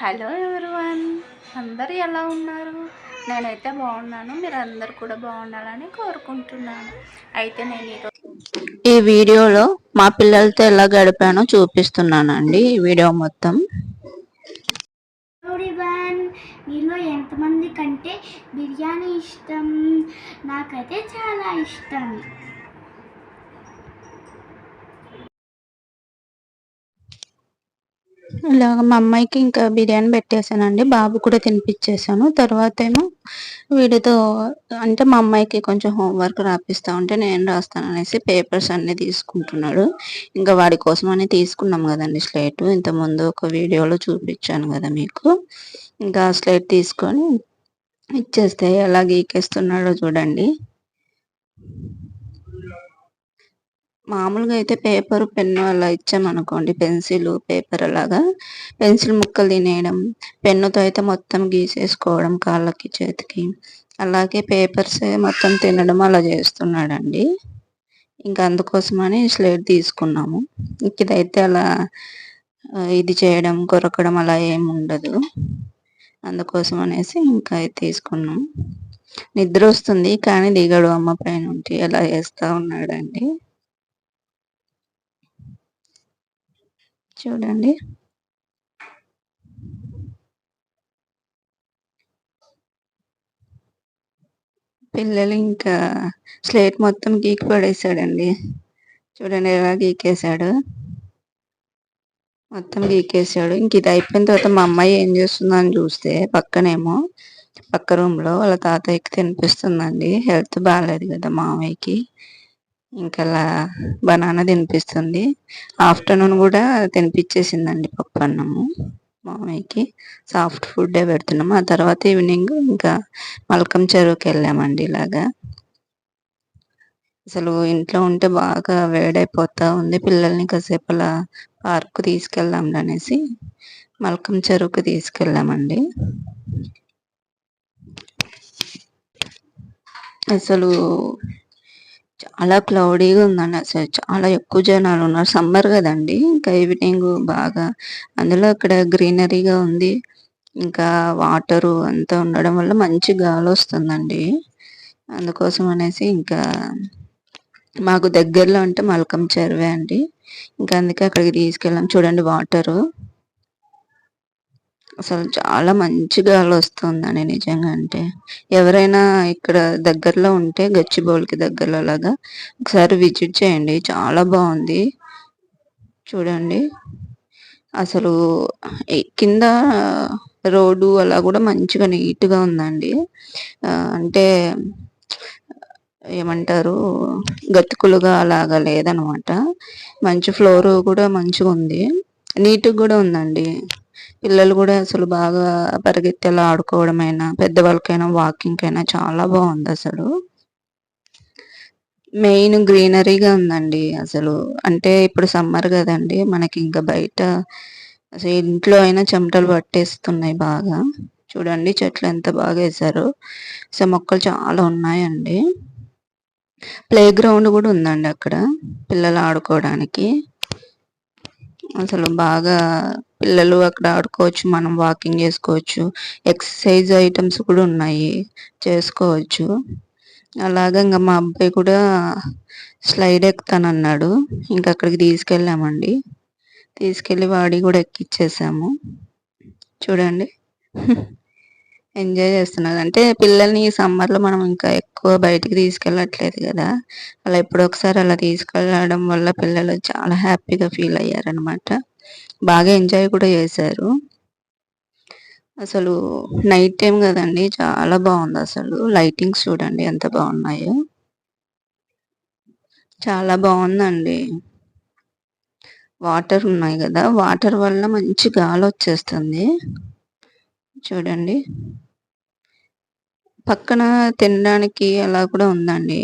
Hello everyone. అందరూ ఎలా ఉన్నారు? నేనైతే బాగున్నాను. మీరు అందరు కూడా బాగుండాలని కోరుకుంటున్నాను. అయితే నేను ఈరోజు ఈ వీడియోలో మా పిల్లలతో ఎలా గడిపానో చూపిస్తున్నానండి ఈ వీడియో మొత్తం. మీలో ఎంతమంది కంటే బిర్యానీ ఇష్టం? నాకైతే చాలా ఇష్టం. ఇలాగ మా అమ్మాయికి ఇంకా బిర్యానీ పెట్టేశానండి బాబు కూడా తినిపించేశాను తర్వాత ఏమో వీడితో అంటే మా అమ్మాయికి కొంచెం హోంవర్క్ రాపిస్తా ఉంటే నేను రాస్తాను అనేసి పేపర్స్ అన్ని తీసుకుంటున్నాడు. ఇంకా వాడి కోసం అని తీసుకున్నాం కదండి స్లేట్. ఇంత ముందు ఒక వీడియోలో చూపించాను కదా మీకు. ఇంకా స్లేట్ తీసుకొని ఇచ్చేస్తే ఎలా గీకేస్తున్నాడో చూడండి. మామూలుగా అయితే పేపర్ పెన్ను అలా ఇచ్చామనుకోండి పెన్సిల్ పేపర్ అలాగా. పెన్సిల్ ముక్కలు తినేయడం పెన్నుతో అయితే మొత్తం గీసేసుకోవడం కాళ్ళకి చేతికి. అలాగే పేపర్స్ మొత్తం తినడం అలా చేస్తున్నాడండి. ఇంకా అందుకోసమని స్లేట్ తీసుకున్నాము. ఇదైతే అలా ఇది చేయడం కొరకడం అలా ఏమి ఉండదు. అందుకోసం అనేసి ఇంకా తీసుకున్నాం. నిద్ర వస్తుంది కానీ దిగడు అమ్మ పైన ఉంటే అలా చేస్తూ ఉన్నాడండి. చూడండి. పిల్లలు ఇంకా స్లేట్ మొత్తం గీకి పడేసాడండి. చూడండి ఎలా గీకేశాడు. మొత్తం గీకేసాడు ఇంక ఇది అయిపోయిన తర్వాత మా అమ్మాయి ఏం చేస్తుందని చూస్తే పక్కనేమో పక్క రూమ్లో వాళ్ళ తాతయ్యకి తినిపిస్తుందండి. హెల్త్ బాగాలేదు కదా మామయ్యకి. ఇంకా బనానా తినిపిస్తుంది. ఆఫ్టర్నూన్ కూడా తినిపించేసిందండి పప్పు అన్నము మామయ్యకి. సాఫ్ట్ ఫుడ్డే పెడుతున్నాము. ఆ తర్వాత ఈవినింగ్ ఇంకా మల్కం చెరువుకి వెళ్ళామండి ఇలాగా. అసలు ఇంట్లో ఉంటే బాగా వేడైపోతా ఉంది. పిల్లల్ని కాసేపు అలా పార్క్ తీసుకెళ్దాం అనేసి మల్కం చెరువుకి తీసుకెళ్ళామండి. అసలు చాలా క్లౌడీగా ఉందండి అసలు. చాలా ఎక్కువ జనాలు ఉన్నారు. సమ్మర్ కదండి. ఇంకా ఈవినింగ్ బాగా అందులో అక్కడ గ్రీనరీగా ఉంది. ఇంకా వాటరు అంతా ఉండడం వల్ల మంచి గాలి వస్తుందండి. అందుకోసం అనేసి ఇంకా మాకు దగ్గరలో అంటే మల్కం చెరువే అండి. ఇంకా అందుకే అక్కడికి తీసుకెళ్ళాం. చూడండి వాటరు అసలు చాలా మంచి గాలి వస్తుందండి నిజంగా అంటే. ఎవరైనా ఇక్కడ దగ్గరలో ఉంటే గచ్చిబౌలికి దగ్గరలో లాగా ఒకసారి విజిట్ చేయండి. చాలా బాగుంది. చూడండి. అసలు కింద రోడ్డు అలా కూడా మంచిగా నీట్గా ఉందండి. అంటే ఏమంటారు? గతుకులుగా అలాగా లేదనమాట. మంచి ఫ్లోర్ కూడా మంచిగా ఉంది నీట్గా కూడా ఉందండి. పిల్లలు కూడా అసలు బాగా పరిగెత్తేలా ఆడుకోవడమైనా పెద్దవాళ్ళకైనా వాకింగ్ అయినా చాలా బాగుంది అసలు. మెయిన్ గ్రీనరీగా ఉందండి అసలు. అంటే ఇప్పుడు సమ్మర్ కదండి మనకి ఇంకా బయట అసలు ఇంట్లో అయినా చెమటలు పట్టేస్తున్నాయి బాగా. చూడండి చెట్లు ఎంత బాగా వేసారు అసలు మొక్కలు చాలా ఉన్నాయండి. ప్లే గ్రౌండ్ కూడా ఉందండి అక్కడ పిల్లలు ఆడుకోవడానికి. అసలు బాగా పిల్లలు అక్కడ ఆడుకోవచ్చు మనం వాకింగ్ చేసుకోవచ్చు. ఎక్సర్సైజ్ ఐటమ్స్ కూడా ఉన్నాయి చేసుకోవచ్చు. అలాగే ఇంకా మా అబ్బాయి కూడా స్లైడ్ ఎక్కుతానన్నాడు. ఇంకా అక్కడికి తీసుకెళ్ళామండి. తీసుకెళ్ళి వాడి కూడా ఎక్కిచ్చేసాము. చూడండి. ఎంజాయ్ చేస్తున్నారు. అంటే పిల్లల్ని ఈ సమ్మర్లో మనం ఇంకా ఎక్కువ బయటికి తీసుకెళ్ళట్లేదు కదా. అలా ఎప్పుడో ఒకసారి అలా తీసుకెళ్ళడం వల్ల పిల్లలు చాలా హ్యాపీగా ఫీల్ అయ్యారనమాట బాగా ఎంజాయ్ కూడా చేశారు. అసలు నైట్ టైం కదండి చాలా బాగుంది అసలు. లైటింగ్స్ చూడండి ఎంత బాగున్నాయో. చాలా బాగుందండి. వాటర్ ఉన్నాయి కదా వాటర్ వల్ల మంచి గాలి వచ్చేస్తుంది. చూడండి. పక్కన తినడానికి అలా కూడా ఉందండి.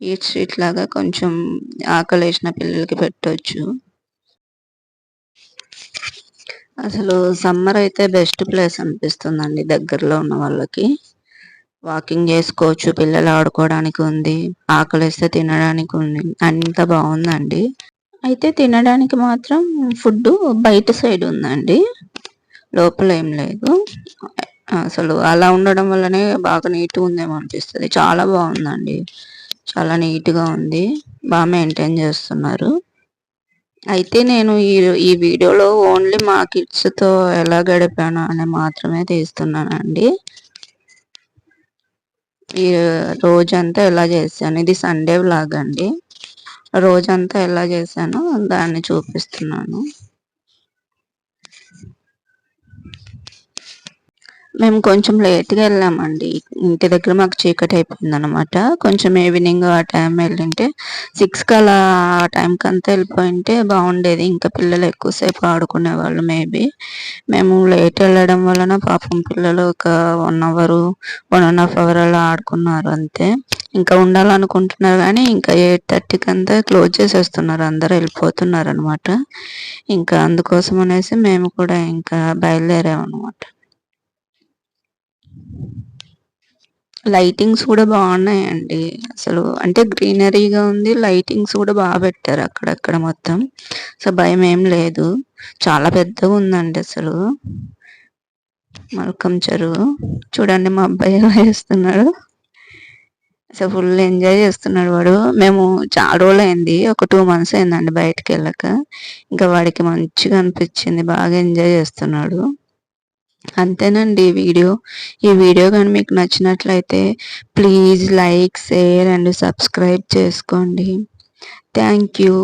ఈ స్ట్రీట్ లాగా కొంచెం ఆకలేసిన పిల్లలకి పెట్టవచ్చు అసలు సమ్మర్ అయితే బెస్ట్ ప్లేస్ అనిపిస్తుందండి దగ్గరలో ఉన్న వాళ్ళకి. వాకింగ్ చేసుకోవచ్చు పిల్లలు ఆడుకోవడానికి ఉంది ఆకలిస్తే తినడానికి ఉంది అంత బాగుందండి. అయితే తినడానికి మాత్రం ఫుడ్ బయట సైడ్ ఉందండి. లోపల ఏం లేదు. అసలు అలా ఉండడం వల్లనే బాగా నీట్గా ఉందేమో అనిపిస్తుంది. చాలా బాగుందండి. చాలా నీట్గా ఉంది. బాగా మెయింటైన్ చేస్తున్నారు. అయితే నేను ఈ ఈ వీడియోలో ఓన్లీ మా కిడ్స్తో ఎలా గడిపాను అని మాత్రమే తీస్తున్నానండి. ఈ రోజంతా ఎలా చేశాను? ఇది సండే లాగా అండి. రోజంతా ఎలా చేశానో దాన్ని చూపిస్తున్నాను. మేము కొంచెం లేట్గా వెళ్ళామండి. ఇంటి దగ్గర మాకు చీకటి అయిపోయింది అనమాట కొంచెం ఈవినింగ్ ఆ టైం వెళ్ళింటే సిక్స్కి అలా ఆ టైంకి అంతా వెళ్ళిపోయింటే బాగుండేది. ఇంకా పిల్లలు ఎక్కువసేపు ఆడుకునే వాళ్ళు మేబీ. మేము లేట్ వెళ్ళడం వలన పాపం పిల్లలు ఒక one hour one and half hour అలా ఆడుకున్నారు అంతే. ఇంకా ఉండాలనుకుంటున్నారు కానీ ఇంకా ఎయిట్ థర్టీకి అంతా క్లోజ్ చేసేస్తున్నారు. అందరూ వెళ్ళిపోతున్నారు అనమాట ఇంకా అందుకోసం అనేసి మేము కూడా ఇంకా బయలుదేరామన్నమాట. లైటింగ్స్ కూడా బాగున్నాయండి. అసలు అంటే గ్రీనరీగా ఉంది లైటింగ్స్ కూడా బాగా పెట్టారు అక్కడక్కడ మొత్తం. సో భయం ఏం లేదు. చాలా పెద్దగా ఉందండి అసలు. మల్కం చెరువు. చూడండి మా అబ్బాయి ఎలా వేస్తున్నాడు అసలు ఫుల్ ఎంజాయ్ చేస్తున్నాడు వాడు. మేము చాలా రోజులు అయింది ఒక టూ మంత్స్ అయిందండి బయటకు వెళ్ళక. ఇంకా వాడికి మంచిగా అనిపించింది. బాగా ఎంజాయ్ చేస్తున్నాడు. అంతేనండి ఈ వీడియో. ఈ వీడియో కానీ మీకు నచ్చినట్లయితే please like share and subscribe చేసుకోండి. Thank you.